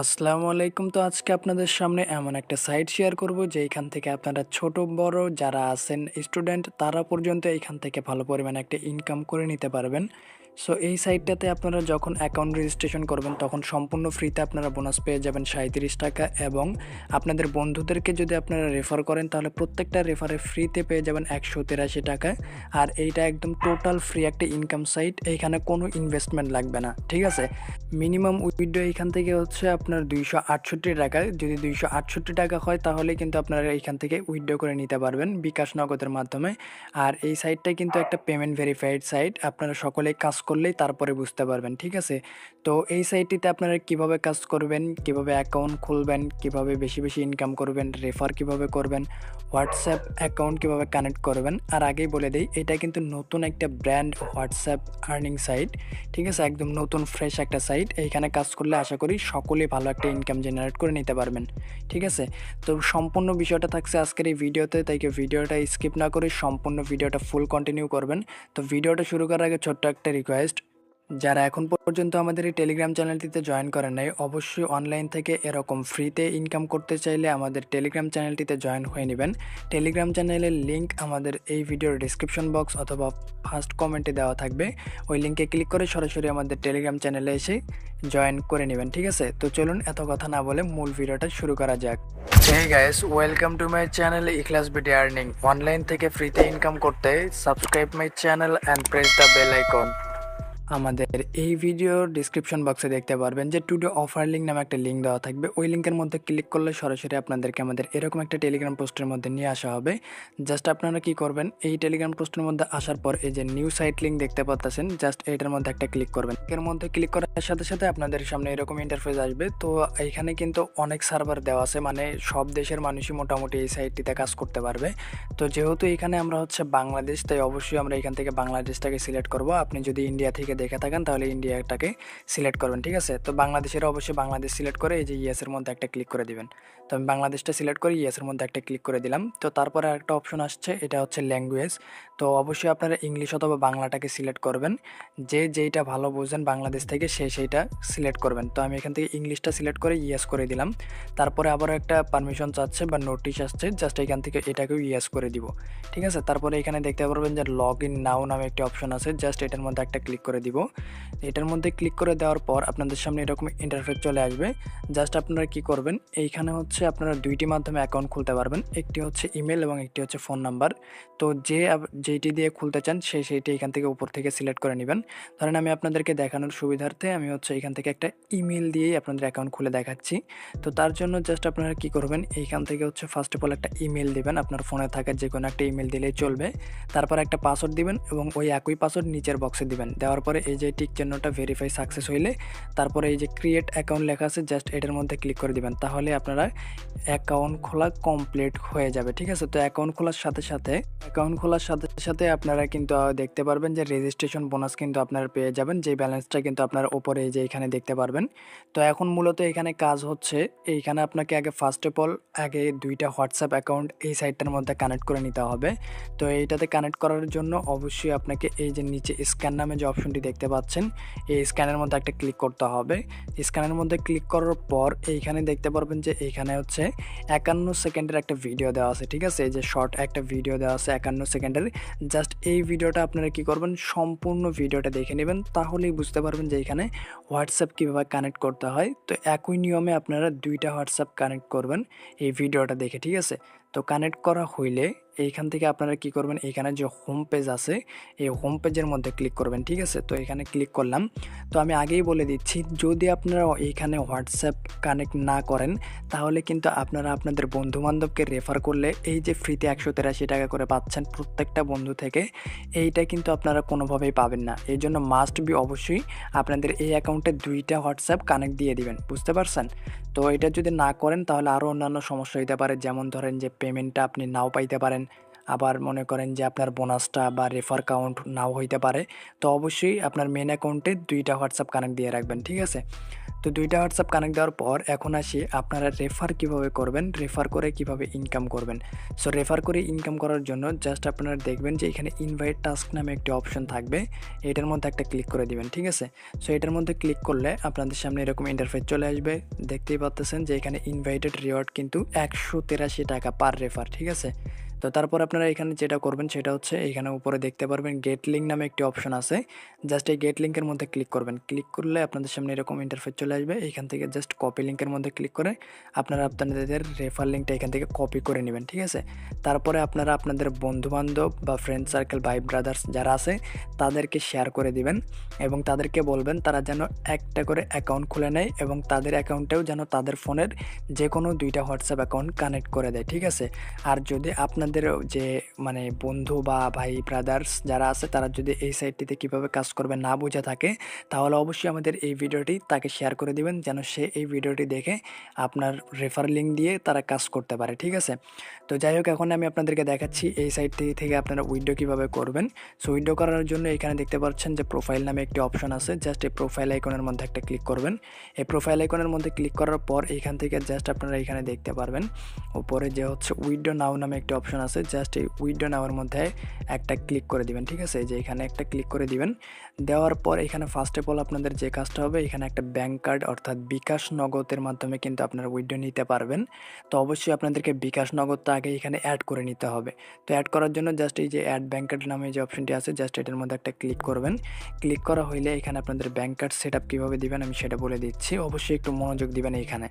আসসালামু আলাইকুম। তো আজকে আপনাদের সামনে এমন একটা সাইট শেয়ার করব যেখান থেকে আপনারা ছোট, বড় যারা আছেন স্টুডেন্ট, তারা পর্যন্ত এইখান থেকে ভালো পরিমাণে একটা ইনকাম করে নিতে পারবেন। সো এই সাইটটাতে আপনারা যখন অ্যাকাউন্ট রেজিস্ট্রেশন করবেন, তখন সম্পূর্ণ ফ্রিতে আপনারা বোনাস পেয়ে যাবেন সাঁত্রিশ টাকা এবং আপনাদের বন্ধুদেরকে যদি আপনারা রেফার করেন, তাহলে প্রত্যেকটা রেফারে ফ্রিতে পেয়ে যাবেন একশো তিরাশি টাকা। আর এইটা একদম টোটাল ফ্রি একটা ইনকাম সাইট এইখানে কোনো ইনভেস্টমেন্ট লাগবে না, ঠিক আছে? মিনিমাম উইড্রো এইখান থেকে হচ্ছে আপনার দুইশো আটষট্টি টাকা। যদি দুইশো আটষট্টি টাকা হয়, তাহলে কিন্তু আপনারা এইখান থেকে উইড্রো করে নিতে পারবেন বিকাশ নগদের মাধ্যমে। আর এই সাইটটা কিন্তু একটা পেমেন্ট ভেরিফাইড সাইট। আপনারা সকলে কাজ করলেই তারপরে বুঝতে পারবেন, ঠিক আছে? তো এই সাইটটিতে আপনারা কীভাবে কাজ করবেন, কীভাবে অ্যাকাউন্ট খুলবেন, কীভাবে বেশি বেশি ইনকাম করবেন, রেফার কীভাবে করবেন, হোয়াটসঅ্যাপ অ্যাকাউন্ট কীভাবে কানেক্ট করবেন, আর আগেই বলে দিই, এটা কিন্তু নতুন একটা ব্র্যান্ড হোয়াটসঅ্যাপ আর্নিং সাইট, ঠিক আছে? একদম নতুন, ফ্রেশ একটা সাইট। এইখানে কাজ করলে আশা করি সকলেই ভালো একটা ইনকাম জেনারেট করে নিতে পারবেন। ঠিক আছে? তো সম্পূর্ণ বিষয়টা থাকছে আজকের এই ভিডিওতে, তাই ভিডিওটা স্কিপ না করে সম্পূর্ণ ভিডিওটা ফুল কন্টিনিউ করবেন। তো ভিডিওটা শুরু করার আগে ছোট্ট একটা রিকোয়েস্ট যারা এখন পর্যন্ত আমাদের এই টেলিগ্রাম চ্যানেলটিতে জয়েন করেন নাই অবশ্যই অনলাইন থেকে এরকম ফ্রিতে ইনকাম করতে চাইলে আমাদের টেলিগ্রাম চ্যানেলটিতে জয়েন হয়ে নেবেন। টেলিগ্রাম চ্যানেলের লিঙ্ক আমাদের এই ভিডিওর ডিসক্রিপশন বক্স অথবা ফার্স্ট কমেন্টে দেওয়া থাকবে। ওই লিঙ্কে ক্লিক করে সরাসরি আমাদের টেলিগ্রাম চ্যানেলে এসে জয়েন করে নেবেন ঠিক আছে? তো চলুন এত কথা না বলে মূল ভিডিওটা শুরু করা যাক। Hey guys, welcome to my channel Ikhlas BD Earning. Online থেকে ফ্রিতে ইনকাম করতে subscribe my channel and press the bell icon আমাদের এই ভিডিওর ডিসক্রিপশন বক্সে দেখতে পারবেন যে টুডে অফার লিঙ্ক নামে একটা লিঙ্ক দেওয়া থাকবে। ওই লিঙ্কের মধ্যে ক্লিক করলে সরাসরি আপনাদেরকে আমাদের এরকম একটা টেলিগ্রাম পোস্টের মধ্যে নিয়ে আসা হবে। জাস্ট আপনারা কি করবেন, এই টেলিগ্রাম পোস্টের মধ্যে আসার পর এই যে নিউ সাইট লিঙ্ক দেখতে পাচ্ছেন জাস্ট এটার মধ্যে একটা ক্লিক করবেন। এর মধ্যে ক্লিক করার সাথে সাথে আপনাদের সামনে এরকম ইন্টারফেস আসবে। তো এখানে কিন্তু অনেক সার্ভার দেওয়া আছে মানে সব দেশের মানুষই মোটামুটি এই সাইটটিতে কাজ করতে পারবে। তো যেহেতু এখানে আমরা হচ্ছে বাংলাদেশ, তাই অবশ্যই আমরা এখান থেকে বাংলাদেশটাকে সিলেক্ট করব। আপনি যদি ইন্ডিয়া থেকে দেখে থাকেন, তাহলে ইন্ডিয়াটাকে সিলেক্ট করবেন, ঠিক আছে? তো বাংলাদেশের অবশ্যই বাংলাদেশ সিলেক্ট করে এই যে ইয়েসের মধ্যে একটা ক্লিক করে দিবেন। তো আমি বাংলাদেশটা সিলেক্ট করে ইয়েসের মধ্যে একটা ক্লিক করে দিলাম। তো তারপরে একটা অপশন আসছে, এটা হচ্ছে ল্যাঙ্গুয়েজ। তো অবশ্যই আপনারা ইংলিশ অথবা বাংলাটাকে সিলেক্ট করবেন। যে যেইটা ভালো বুঝেন বাংলাদেশ থেকে, সে সেইটা সিলেক্ট করবেন। তো আমি এখান থেকে ইংলিশটা সিলেক্ট করে ইয়েস করে দিলাম। তারপরে আবার একটা পারমিশন চাচ্ছে বা নোটিশ আসছে, জাস্ট এখান থেকে এটাকেও ইয়েস করে দিব, ঠিক আছে? তারপরে এখানে দেখতে পারবেন যে লগ ইন নাও নামে একটি অপশন আছে, জাস্ট এটার মধ্যে একটা ক্লিক করে দিব। এটার মধ্যে ক্লিক করে দেওয়ার পর আপনাদের সামনে এরকম ইন্টারফেস চলে আসবে। জাস্ট আপনারা কি করবেন, এইখানে হচ্ছে আপনারা দুইটি মাধ্যমে অ্যাকাউন্ট খুলতে পারবেন। একটি হচ্ছে ইমেল এবং একটি হচ্ছে ফোন নাম্বার তো যে যেইটি দিয়ে খুলতে চান সেই সেইটি এখান থেকে উপর থেকে সিলেক্ট করে নেবেন। ধরেন আমি আপনাদেরকে দেখানোর সুবিধার্থে আমি হচ্ছে এখান থেকে একটা ইমেল দিয়েই আপনাদের অ্যাকাউন্ট খুলে দেখাচ্ছি। তো তার জন্য জাস্ট আপনারা কি করবেন, এইখান থেকে হচ্ছে ফার্স্ট অফ অল একটা ইমেল দিবেন। আপনার ফোনে থাকা যে কোনো একটা ইমেল দিলেই চলবে। তারপর একটা পাসওয়ার্ড দিবেন এবং ওই একই পাসওয়ার্ড নিচের বক্সে দিবেন। দেওয়ার পরে এই যে টিক চিহ্নটা ভেরিফাই সাকসেস হইলে তারপরে এই যে ক্রিয়েট অ্যাকাউন্ট লেখা আছে জাস্ট এটার মধ্যে ক্লিক করে দিবেন। তাহলে আপনারা অ্যাকাউন্ট খোলা কমপ্লিট হয়ে যাবে, ঠিক আছে? তো অ্যাকাউন্ট খোলার সাথে সাথে অ্যাকাউন্ট খোলার সাথে সাথে আপনারা কিন্তু দেখতে পারবেন যে রেজিস্ট্রেশন বোনাস কিন্তু আপনারা পেয়ে যাবেন যে ব্যালেন্সটা কিন্তু আপনার ওপরে এই যে এখানে দেখতে পারবেন। তো এখন মূলত এখানে কাজ হচ্ছে, এইখানে আপনাকে আগে ফার্স্ট অফ অল আগে দুইটা হোয়াটসঅ্যাপ অ্যাকাউন্ট এই সাইটটার মধ্যে কানেক্ট করে নিতে হবে। তো এইটাতে কানেক্ট করার জন্য অবশ্যই আপনাকে এই যে নিচে স্ক্যান নামে যে অপশনটি দেখতে পাচ্ছেন, এই স্ক্যানের মধ্যে একটা ক্লিক করতে হবে। স্ক্যানের মধ্যে ক্লিক করার পর এইখানে দেখতে পারবেন যে এইখানে হচ্ছে একান্ন সেকেন্ডের একটা ভিডিও দেওয়া আছে, ঠিক আছে? এই যে শর্ট একটা ভিডিও দেওয়া আছে একান্ন সেকেন্ডের। জাস্ট এই ভিডিওটা আপনারা কি করবেন, সম্পূর্ণ ভিডিওটা দেখে নেবেন, তাহলেই বুঝতে পারবেন যে এখানে হোয়াটসঅ্যাপ কীভাবে কানেক্ট করতে হয়। তো একই নিয়মে আপনারা দুইটা হোয়াটসঅ্যাপ কানেক্ট করবেন এই ভিডিওটা দেখে, ঠিক আছে? তো কানেক্ট করা হইলে এইখান থেকে আপনারা কি করবেন? এইখানে যে হোম পেজ আছে, এই হোম পেজের মধ্যে ক্লিক করবেন, ঠিক আছে? তো এখানে ক্লিক করলাম। তো আমি আগেই বলে দিচ্ছি, যদি আপনারা এইখানে হোয়াটসঅ্যাপ কানেক্ট না করেন, তাহলে কিন্তু আপনারা আপনাদের বন্ধু বান্ধবকে রেফার করলে এই যে ফ্রিতে একশো তেরাশি টাকা করে পাচ্ছেন প্রত্যেকটা বন্ধু থেকে, এইটা কিন্তু আপনারা কোনোভাবেই পাবেন না। এই জন্য মাস্ট বি অবশ্যই আপনাদের এই অ্যাকাউন্টে দুইটা হোয়াটসঅ্যাপ কানেক্ট দিয়ে দিবেন, বুঝতে পারছেন? তো এটা যদি না করেন, তাহলে আরও অন্যান্য সমস্যা হতে পারে, যেমন ধরেন যে পেমেন্টটা আপনি নাও পাইতে পারেন। আবার মনে করেন যে আপনার বোনাসটা বা রেফার কাউন্ট নাও হইতে পারে। তো অবশ্যই আপনার মেন অ্যাকাউন্টে দুইটা হোয়াটসঅ্যাপ কানেক্ট দিয়ে রাখবেন, ঠিক আছে? তো দুইটা হোয়াটসঅ্যাপ কানেক্ট দেওয়ার পর এখন আসি আপনারা রেফার কীভাবে করবেন রেফার করে কীভাবে ইনকাম করবেন। সো রেফার করে ইনকাম করার জন্য জাস্ট আপনারা দেখবেন যে এখানে ইনভাইট টাস্ক নামে একটি অপশন থাকবে। এটার মধ্যে একটা ক্লিক করে দিবেন, ঠিক আছে? সো এটার মধ্যে ক্লিক করলে আপনাদের সামনে এরকম ইন্টারফেস চলে আসবে। দেখতেই পাচ্তেছেন যে এখানে ইনভাইটেড রিওয়ার্ড কিন্তু একশো তেরাশি টাকা পার রেফার ঠিক আছে? তো তারপর আপনারা এখানে যেটা করবেন সেটা হচ্ছে এখানে উপরে দেখতে পারবেন গেট লিঙ্ক নামে একটি অপশন আছে। জাস্ট এই গেট লিঙ্কের মধ্যে ক্লিক করবেন। ক্লিক করলে আপনাদের সামনে এরকম ইন্টারফেস চলে আসবে। এখান থেকে জাস্ট কপি লিঙ্কের মধ্যে ক্লিক করে আপনারা আপনাদের রেফার লিঙ্কটা এখান থেকে কপি করে নেবেন, ঠিক আছে? তারপরে আপনারা আপনাদের বন্ধুবান্ধব বা ফ্রেন্ড সার্কেল ভাই ব্রাদার্স যারা আছে, তাদেরকে শেয়ার করে দিবেন এবং তাদেরকে বলবেন তারা যেন একটা করে অ্যাকাউন্ট খুলে নেয় এবং তাদের অ্যাকাউন্টেও যেন তাদের ফোনের যে কোনো দুইটা হোয়াটসঅ্যাপ অ্যাকাউন্ট কানেক্ট করে দেয়, ঠিক আছে? আর যদি আপনাদের যে মানে বন্ধু বা ভাই ব্রাদার্স যারা আছে, তারা যদি এই সাইটটিতে কীভাবে কাজ করবে না বোঝা থাকে, তাহলে অবশ্যই আমাদের এই ভিডিওটি তাকে শেয়ার করে দিবেন, যেন সে এই ভিডিওটি দেখে আপনার রেফার লিঙ্ক দিয়ে তারা কাজ করতে পারে, ঠিক আছে? তো যাই হোক, এখন আমি আপনাদেরকে দেখাচ্ছি এই সাইটটি থেকে আপনারা উইডো কীভাবে করবেন। সো উইডো করার জন্য এখানে দেখতে পাচ্ছেন যে প্রোফাইল নামে একটি অপশন আছে জাস্ট এই প্রোফাইল আইকনের মধ্যে একটা ক্লিক করবেন। এই প্রোফাইল আইকনের মধ্যে ক্লিক করার পর এখান থেকে জাস্ট আপনারা এখানে দেখতে পারবেন। উপরে যে হচ্ছে উইডো নাও নামে একটি অপশন আছে জাস্ট এই উইডো নাওয়ের মধ্যে একটা ক্লিক করে দিবেন, ঠিক আছে? যে এখানে একটা ক্লিক করে দিবেন। দেওয়ার পর এখানে ফার্স্ট অফ অল আপনাদের যে কাজটা হবে, এখানে একটা ব্যাঙ্ক কার্ড অর্থাৎ বিকাশ নগদের মাধ্যমে কিন্তু আপনারা উইডো নিতে পারবেন। তো অবশ্যই আপনাদেরকে বিকাশ নগদটা আগে এখানে অ্যাড করে নিতে হবে। তো অ্যাড করার জন্য জাস্ট এই যে অ্যাড ব্যাঙ্ক কার্ড নামে যে অপশনটি আছে জাস্ট এটার মধ্যে একটা ক্লিক করবেন। ক্লিক করা হইলে এখানে আপনাদের ব্যাঙ্ক কার্ড সেট আপ কীভাবে দিবেন আমি সেটা বলে দিচ্ছি। অবশ্যই একটু মনোযোগ দিবেন এখানে।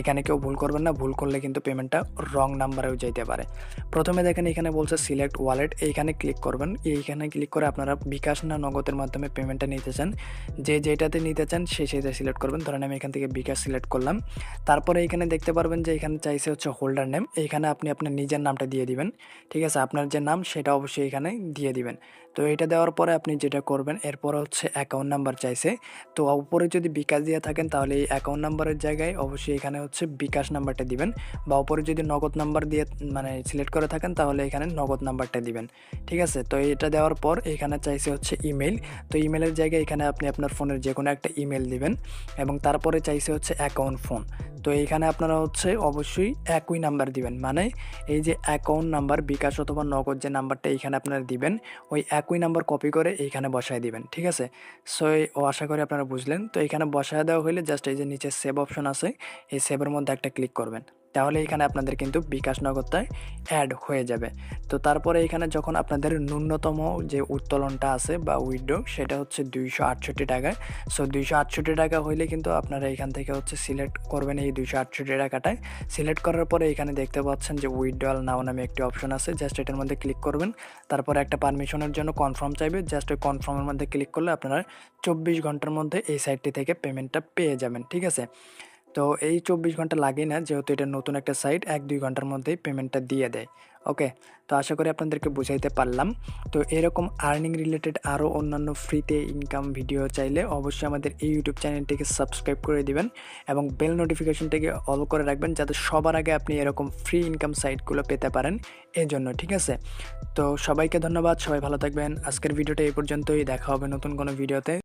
এখানে কেউ ভুল করবেন না, ভুল করলে কিন্তু পেমেন্টটা রং নাম্বারেও যেতে পারে। প্রথমে দেখেন এখানে বলছে সিলেক্ট ওয়ালেট এইখানে ক্লিক করবেন। এইখানে ক্লিক করে আপনারা বিকাশ না নগদের মাধ্যমে পেমেন্টটা নিতে চান। যে যেটাতে নিতে চান, সে সেটা সিলেক্ট করবেন। ধরেন আমি এখান থেকে বিকাশ সিলেক্ট করলাম। তারপরে এখানে দেখতে পারবেন যে এখানে চাইছে হচ্ছে হোল্ডার নেম এইখানে আপনি আপনার নিজের নামটা দিয়ে দিবেন। ঠিক আছে? আপনার যে নাম, সেটা অবশ্যই এখানে দিয়ে দিবেন। তো এটা দেওয়ার পরে আপনি যেটা করবেন, এরপর হচ্ছে অ্যাকাউন্ট নাম্বার চাইছে। তো উপরে যদি বিকাশ দিয়ে থাকেন, তাহলে এই অ্যাকাউন্ট নাম্বারের জায়গায় অবশ্যই এখানে হচ্ছে বিকাশ নাম্বারটা দিবেন। বা উপরে যদি নগদ নাম্বার দিয়ে মানে সিলেক্ট করে থাকেন তাহলে এখানে নগদ নাম্বারটা দিবেন। ঠিক আছে? তো এটা দেওয়ার পর এখানে চাইছে হচ্ছে ইমেল তো ইমেলের জায়গায় এখানে আপনি আপনার ফোনের যে কোনো একটা ইমেল দিবেন এবং তারপরে চাইছে হচ্ছে অ্যাকাউন্ট ফোন তো এইখানে আপনারা হচ্ছে অবশ্যই একই নাম্বার দিবেন। মানে এই যে অ্যাকাউন্ট নাম্বার বিকাশ অথবা নগদ যে নাম্বারটা এইখানে আপনারা দিবেন, ওই একই নাম্বার কপি করে এইখানে বসায় দিবেন। ঠিক আছে? সো ও আশা করি আপনারা বুঝলেন। তো এখানে বসায় দেওয়া হলে জাস্ট এই যে নিচে সেভ অপশন আছে, এই সেভের মধ্যে একটা ক্লিক করবেন। তাহলে এখানে আপনাদের কিন্তু বিকাশ নগদটায় অ্যাড হয়ে যাবে। তো তারপরে এখানে যখন আপনাদের ন্যূনতম যে উত্তোলনটা আছে বা উইডো সেটা হচ্ছে দুইশো আটষট্টি টাকায়। সো দুইশো আটষট্টি টাকা হইলে কিন্তু আপনারা এখান থেকে হচ্ছে সিলেক্ট করবেন এই দুইশো আটষট্টি টাকাটায়। সিলেক্ট করার পরে এখানে দেখতে পাচ্ছেন যে উইড্রল নাও নামে একটি অপশন আছে জাস্ট এটার মধ্যে ক্লিক করবেন। তারপরে একটা পারমিশনের জন্য কনফার্ম চাইবে জাস্ট ওই কনফার্মের মধ্যে ক্লিক করলে আপনারা চব্বিশ ঘণ্টার মধ্যে এই সাইটটি থেকে পেমেন্টটা পেয়ে যাবেন, ঠিক আছে? তো এই চব্বিশ ঘণ্টা লাগে না, যেহেতু এটা নতুন একটা সাইট এক দুই ঘণ্টার মধ্যেই পেমেন্টটা দিয়ে দেয়। ওকে তো আশা করি আপনাদেরকে বুঝাইতে পারলাম। তো এরকম আর্নিং রিলেটেড আরও অন্যান্য ফ্রিতে ইনকাম ভিডিও চাইলে অবশ্যই আমাদের এই ইউটিউব চ্যানেলটিকে সাবস্ক্রাইব করে দিবেন এবং বেল নোটিফিকেশনটিকে অল করে রাখবেন যাতে সবার আগে আপনি এরকম ফ্রি ইনকাম সাইটগুলো পেতে পারেন এই জন্য ঠিক আছে? তো সবাইকে ধন্যবাদ, সবাই ভালো থাকবেন। আজকের ভিডিওটা এই পর্যন্তই, দেখা হবে নতুন কোনো ভিডিওতে